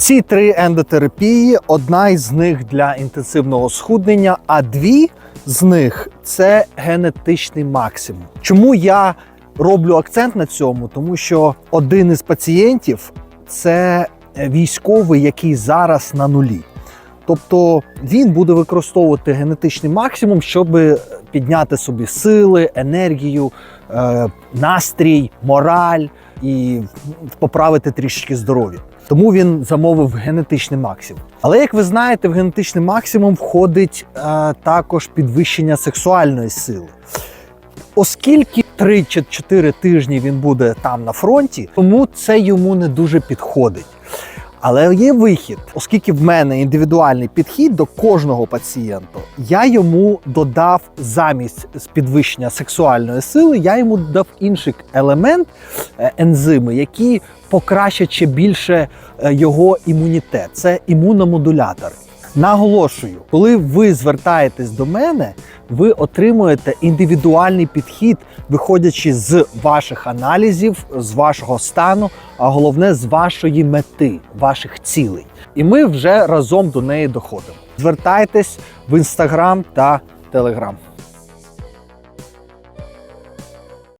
Ці три ендотерапії, одна із них для інтенсивного схуднення, а дві з них це генетичний максимум. Чому я роблю акцент на цьому? Тому що один із пацієнтів це військовий, який зараз на нулі. Тобто він буде використовувати генетичний максимум, щоб підняти собі сили, енергію, е, настрій, мораль і поправити трішечки здоров'я. Тому він замовив генетичний максимум. Але як ви знаєте, в генетичний максимум входить е, також підвищення сексуальної сили. Оскільки 3 чи 4 тижні він буде там на фронті, тому це йому не дуже підходить. Але є вихід, оскільки в мене індивідуальний підхід до кожного пацієнта, я йому додав замість підвищення сексуальної сили, я йому додав інший елемент е, ензими, які покращать ще більше е, його імунітет. Це імуномодулятор. Наголошую, коли ви звертаєтесь до мене, ви отримуєте індивідуальний підхід, виходячи з ваших аналізів, з вашого стану, а головне з вашої мети, ваших цілей. І ми вже разом до неї доходимо. Звертайтесь в інстаграм та телеграм.